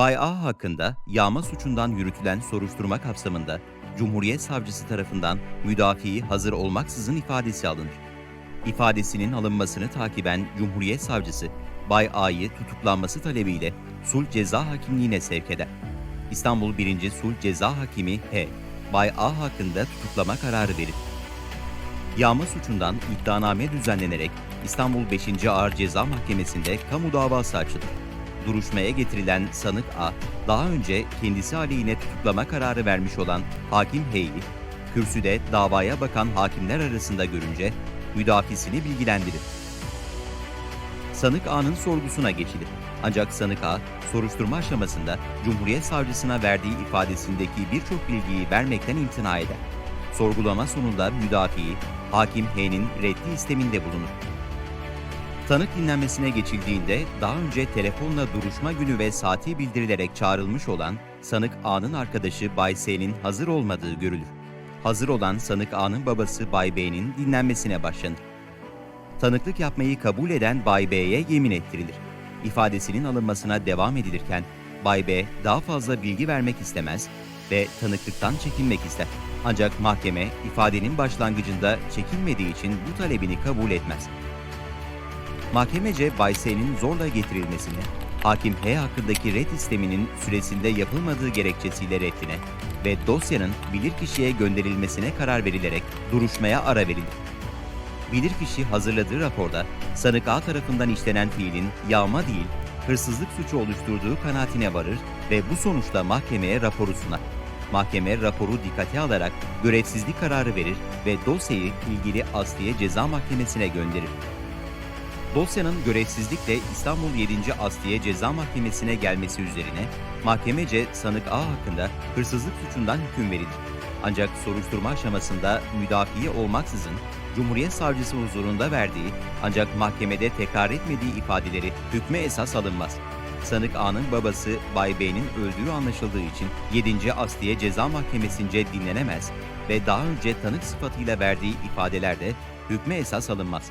Bay A hakkında yağma suçundan yürütülen soruşturma kapsamında Cumhuriyet Savcısı tarafından müdafii hazır olmaksızın ifadesi alınır. İfadesinin alınmasını takiben Cumhuriyet Savcısı Bay A'yı tutuklanması talebiyle sulh ceza hakimliğine sevk eder. İstanbul 1. Sulh Ceza Hakimi H. Bay A hakkında tutuklama kararı verir. Yağma suçundan iddianame düzenlenerek İstanbul 5. Ağır Ceza Mahkemesi'nde kamu davası açılır. Duruşmaya getirilen sanık A, daha önce kendisi aleyhine tutuklama kararı vermiş olan Hakim H'yi, kürsüde davaya bakan hakimler arasında görünce müdafisini bilgilendirir. Sanık A'nın sorgusuna geçilir. Ancak sanık A, soruşturma aşamasında Cumhuriyet Savcısına verdiği ifadesindeki birçok bilgiyi vermekten imtina eder. Sorgulama sonunda müdafii, Hakim H'nin reddi isteminde bulunur. Tanık dinlenmesine geçildiğinde daha önce telefonla duruşma günü ve saati bildirilerek çağrılmış olan sanık A'nın arkadaşı Bay S'nin hazır olmadığı görülür. Hazır olan sanık A'nın babası Bay B'nin dinlenmesine başlanır. Tanıklık yapmayı kabul eden Bay B'ye yemin ettirilir. İfadesinin alınmasına devam edilirken Bay B daha fazla bilgi vermek istemez ve tanıklıktan çekinmek ister. Ancak mahkeme ifadenin başlangıcında çekinmediği için bu talebini kabul etmez. Mahkemece Bay zorla getirilmesini, Hakim H hakkındaki red isteminin süresinde yapılmadığı gerekçesiyle reddine ve dosyanın bilirkişiye gönderilmesine karar verilerek duruşmaya ara verilir. Bilirkişi hazırladığı raporda sanık A tarafından işlenen fiilin yağma değil, hırsızlık suçu oluşturduğu kanaatine varır ve bu sonuçla mahkemeye raporu sunar. Mahkeme raporu dikkate alarak görevsizlik kararı verir ve dosyayı ilgili Asliye Ceza Mahkemesi'ne gönderir. Dosyanın görevsizlikle İstanbul 7. Asliye Ceza Mahkemesi'ne gelmesi üzerine mahkemece sanık A hakkında hırsızlık suçundan hüküm verilir. Ancak soruşturma aşamasında müdafiye olmaksızın Cumhuriyet Savcısı huzurunda verdiği ancak mahkemede tekrar etmediği ifadeleri hükme esas alınmaz. Sanık A'nın babası Bay B'nin öldüğü anlaşıldığı için 7. Asliye Ceza Mahkemesi'nce dinlenemez ve daha önce tanık sıfatıyla verdiği ifadeler de hükme esas alınmaz.